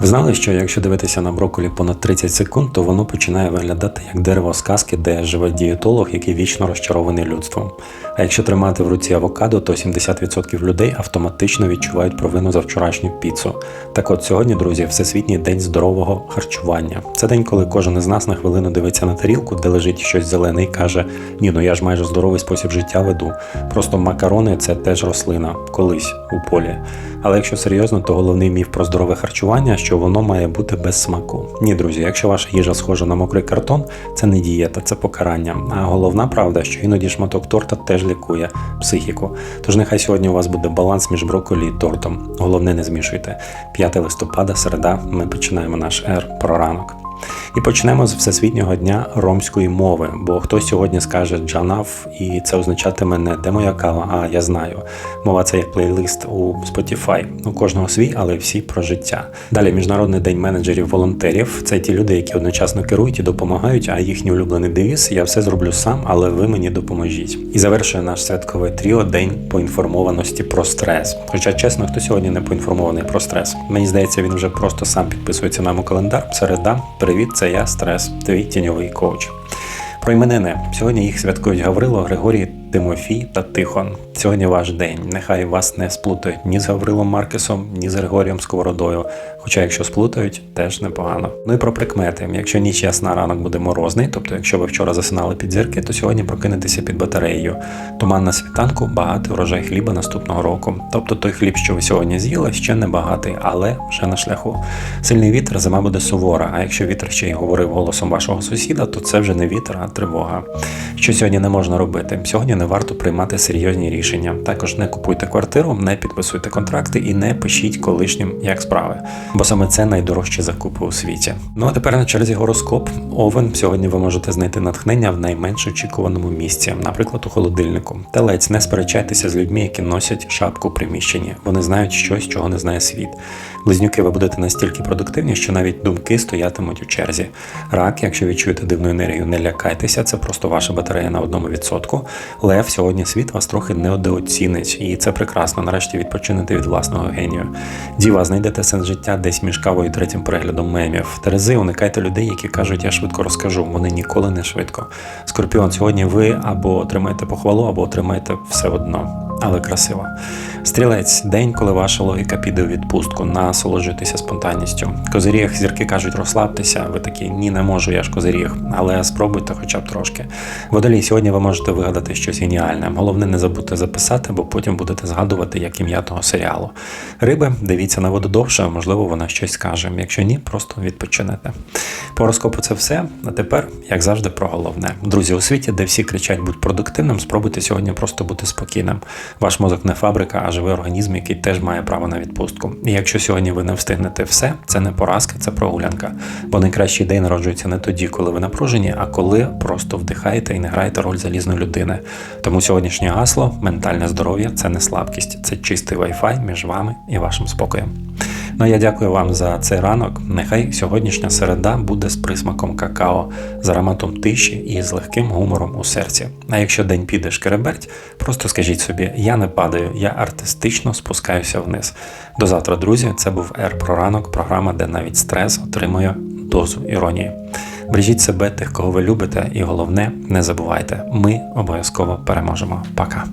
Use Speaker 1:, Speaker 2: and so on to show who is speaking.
Speaker 1: Ви знали, що якщо дивитися на брокколі понад 30 секунд, то воно починає виглядати як дерево сказки, де живе дієтолог, який вічно розчарований людством. А якщо тримати в руці авокадо, то 70% людей автоматично відчувають провину за вчорашню піцу. Так от сьогодні, друзі, всесвітній день здорового харчування. Це день, коли кожен із нас на хвилину дивиться на тарілку, де лежить щось зелене, і каже: Ні, ну я ж майже здоровий спосіб життя веду. Просто макарони це теж рослина, колись у полі. Але якщо серйозно, то головний міф про здорове харчування, що воно має бути без смаку. Ні, друзі, якщо ваша їжа схожа на мокрий картон, це не дієта, це покарання. А головна правда, що іноді шматок торта теж лікує психіку. Тож нехай сьогодні у вас буде баланс між брокколі і тортом. Головне, не змішуйте. 5 листопада, середа, ми починаємо наш ер про ранок. І почнемо з Всесвітнього дня ромської мови, бо хтось сьогодні скаже джанав, і це означатиме не де моя кава, а я знаю. Мова це як плейлист у Spotify. У кожного свій, але всі про життя. Далі Міжнародний день менеджерів-волонтерів. Це ті люди, які одночасно керують і допомагають, а їхній улюблений девіз я все зроблю сам, але ви мені допоможіть. І завершує наш святковий тріо День поінформованості про стрес. Хоча, чесно, хто сьогодні не поінформований про стрес. Мені здається, він вже просто сам підписується нам у календар. Середа, привіт, це я стрес, твій тіньовий коуч. Про іменини. Сьогодні їх святкують Гаврило, Григорій, Тимофій та Тихон. Сьогодні ваш день. Нехай вас не сплутають ні з Гаврилом Маркесом, ні з Григорієм Сковородою. Хоча, якщо сплутають, теж непогано. Ну і про прикмети. Якщо ніч ясна, ранок буде морозний, тобто, якщо ви вчора засинали під зірки, то сьогодні прокинетеся під батареєю. Туман на світанку, багатий урожай хліба наступного року. Тобто той хліб, що ви сьогодні з'їли, ще не багатий, але вже на шляху. Сильний вітер, зима буде сувора. А якщо вітер ще й говорив голосом вашого сусіда, то це вже не вітер, а тривога. Що сьогодні не можна робити? Сьогодні не варто приймати серйозні рішення. Також не купуйте квартиру, не підписуйте контракти і не пишіть колишнім як справи. Бо саме це найдорожчі закупи у світі. Ну а тепер на черзі гороскоп. Овен. Сьогодні ви можете знайти натхнення в найменш очікуваному місці, наприклад, у холодильнику. Телець, не сперечайтеся з людьми, які носять шапку у приміщенні. Вони знають щось, чого не знає світ. Близнюки, ви будете настільки продуктивні, що навіть думки стоятимуть у черзі. Рак, якщо відчуєте дивну енергію, не лякайтеся, це просто ваша батарея на одному відсотку. Лев, сьогодні світ вас трохи недооцінить, і це прекрасно. Нарешті відпочинете від власного генію. Діва, знайдете сенс життя десь між кавою і третім переглядом мемів. Терези, уникайте людей, які кажуть, я швидко розкажу. Вони ніколи не швидко. Скорпіон, сьогодні ви або отримаєте похвалу, або отримаєте все одно. Але красиво. Стрілець, день, коли ваша логіка піде у відпустку, насолоджуйтеся спонтанністю. Козиріг, зірки кажуть, розслабтеся. Ви такі ні, не можу, я ж козиріг, але спробуйте хоча б трошки. Водолій, сьогодні ви можете вигадати щось геніальне. Головне, не забудьте записати, бо потім будете згадувати як ім'я того серіалу. Риби, дивіться на воду довше, можливо, вона щось скаже. Якщо ні, просто відпочинете. По гороскопу це все. А тепер, як завжди, про головне. Друзі, у світі, де всі кричать будь продуктивним, спробуйте сьогодні просто бути спокійним. Ваш мозок не фабрика, а живий організм, який теж має право на відпустку. І якщо сьогодні ви не встигнете все, це не поразка, це прогулянка. Бо найкращий день народжується не тоді, коли ви напружені, а коли просто вдихаєте і не граєте роль залізної людини. Тому сьогоднішнє гасло ментальне здоров'я це не слабкість, це чистий вайфай між вами і вашим спокоєм. Ну я дякую вам за цей ранок. Нехай сьогоднішня середа буде з присмаком какао, з ароматом тиші і з легким гумором у серці. А якщо день піде шкереберть, просто скажіть собі: я не падаю, я артистично спускаюся вниз. До завтра, друзі. Це був Р про ранок, програма, де навіть стрес отримує дозу іронії. Бережіть себе, тих, кого ви любите, і головне, не забувайте, ми обов'язково переможемо. Пока.